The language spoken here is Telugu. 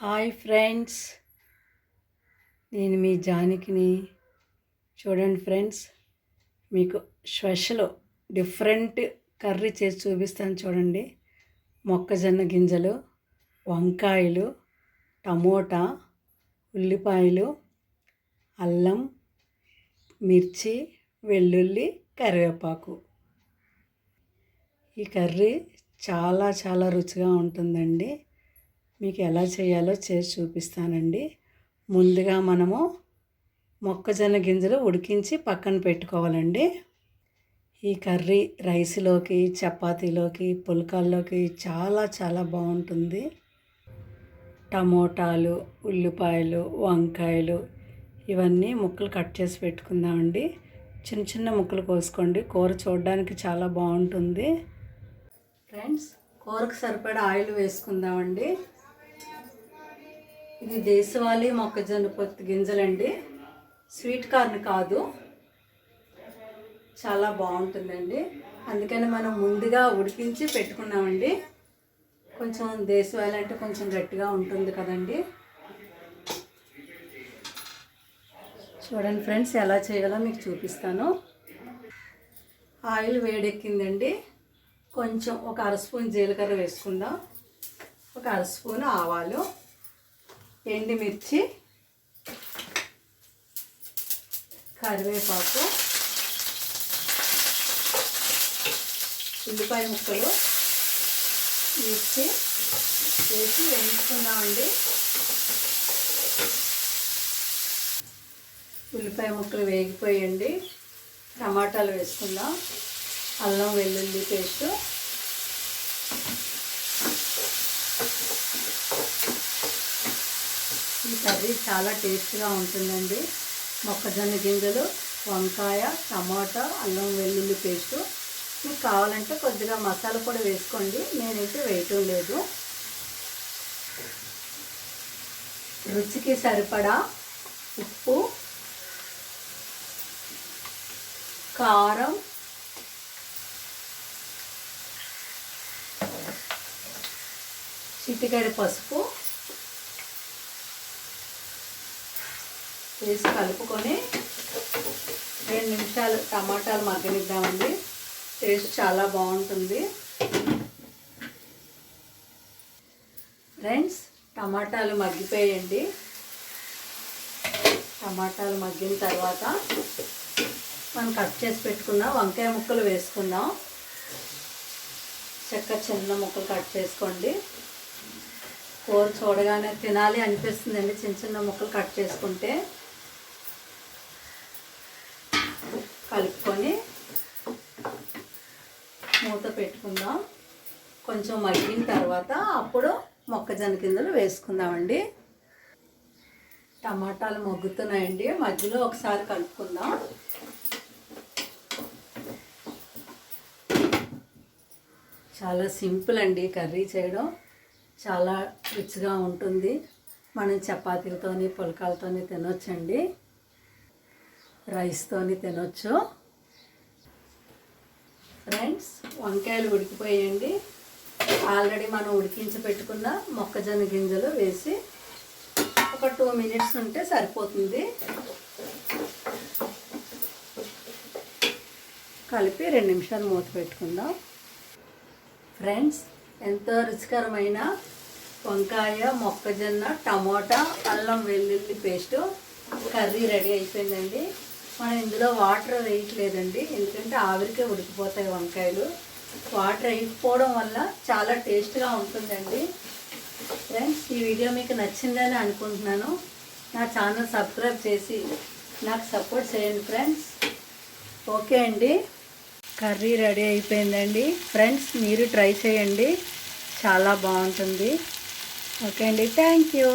Hi friends. నేను మీ జానకిని. చూడండి ఫ్రెండ్స్ మీకు స్పెషల్ డిఫరెంట్ కర్రీ చేసి చూపిస్తాను చూడండి. మొక్కజొన్న గింజలు వంకాయలు టమోటా ఉల్లిపాయలు అల్లం మిర్చి వెల్లుల్లి కరివేపాకు. ఈ కర్రీ చాలా చాలా రుచిగా ఉంటుందండి. మీకు ఎలా చేయాలో చేసి చూపిస్తానండి. ముందుగా మనము మొక్కజొన్న గింజలు ఉడికించి పక్కన పెట్టుకోవాలండి. ఈ కర్రీ రైస్లోకి చపాతీలోకి పుల్కాల్లోకి చాలా చాలా బాగుంటుంది. టమోటాలు ఉల్లిపాయలు వంకాయలు ఇవన్నీ ముక్కలు కట్ చేసి పెట్టుకుందామండి. చిన్న చిన్న ముక్కలు కోసుకోండి. కూర చూడడానికి చాలా బాగుంటుంది. ఫ్రెండ్స్ కూరకు సరిపడా ఆయిల్ వేసుకుందామండి. ఇది దేశవాళీ మొక్కజొన్న పొత్తు గింజలండి. స్వీట్ కార్న్ కాదు. చాలా బాగుంటుందండి. అందుకని మనం ముందుగా ఉడికించి పెట్టుకున్నామండి. కొంచెం దేశవాళీ అంటే కొంచెం గట్టిగా ఉంటుంది కదండి. చూడండి ఫ్రెండ్స్ ఎలా చేయాలో మీకు చూపిస్తాను. ఆయిల్ వేడెక్కిందండి. కొంచెం ఒక అర స్పూన్ జీలకర్ర వేసుకుందాం. ఒక అర స్పూన్ ఆవాలు. ఎండుమిర్చి కరివేపాకు ఉల్లిపాయ ముక్కలు మిర్చి వేసి వేయించుకుందామండి. ఉల్లిపాయ ముక్కలు వేగిపోయండి టమాటాలు వేసుకుందాం. అల్లం వెల్లుల్లి పేస్టు. ఈ కర్రీ చాలా టేస్ట్గా ఉంటుందండి. మొక్కజొన్న గింజలు వంకాయ టమాటా అల్లం వెల్లుల్లి పేస్టు. మీకు కావాలంటే కొద్దిగా మసాలా కూడా వేసుకోండి. నేనైతే వేయటం లేదు. రుచికి సరిపడా ఉప్పు కారం చిటికడ పసుపు వేసి కలుపుకొని రెండు నిమిషాలు టమాటాలు మగ్గనిద్దామండి. టేస్ట్ చాలా బాగుంటుంది. ఫ్రెండ్స్ టమాటాలు మగ్గిపోయండి టమాటాలు మగ్గిన తర్వాత మనం కట్ చేసి పెట్టుకున్న వంకాయ ముక్కలు వేసుకుందాం. చెక్క చిన్న ముక్కలు కట్ చేసుకోండి. కూర చూడగానే తినాలి అనిపిస్తుందండి చిన్న చిన్న ముక్కలు కట్ చేసుకుంటే. కలుపుకొని మూత పెట్టుకుందాం. కొంచెం మగ్గిన తర్వాత అప్పుడు మొక్కజొన్న గింజలు వేసుకుందామండి. టమాటాలు మగ్గుతున్నాయండి. మధ్యలో ఒకసారి కలుపుకుందాం. చాలా సింపుల్ అండి కర్రీ చేయడం. చాలా రుచిగా ఉంటుంది. మనం చపాతీలతోని పులకాలతోని తినొచ్చండి. రైస్తోని తినొచ్చు. ఫ్రెండ్స్ వంకాయలు ఉడికిపోయండి ఆల్రెడీ మనం ఉడికించి పెట్టుకున్న మొక్కజొన్న గింజలు వేసి ఒక టూ మినిట్స్ ఉంటే సరిపోతుంది. కలిపి రెండు నిమిషాలు మూత పెట్టుకుందాం. ఫ్రెండ్స్ ఎంతో రుచికరమైన వంకాయ మొక్కజొన్న టమోటా అల్లం వెల్లుల్లి పేస్టు కర్రీ రెడీ అయిపోయిందండి. మనం ఇందులో వాటర్ వేయట్లేదండి. ఎందుకంటే ఆవిరికే ఉడికిపోతాయి వంకాయలు. వాటర్ వేయకపోవడం వల్ల చాలా టేస్ట్గా ఉంటుందండి. ఫ్రెండ్స్ ఈ వీడియో మీకు నచ్చిందని అనుకుంటున్నాను. నా ఛానల్ సబ్స్క్రైబ్ చేసి నాకు సపోర్ట్ చేయండి ఫ్రెండ్స్ ఓకే అండి. కర్రీ రెడీ అయిపోయిందండి. ఫ్రెండ్స్ మీరు ట్రై చేయండి. చాలా బాగుంటుంది. ఓకే అండి. Thank you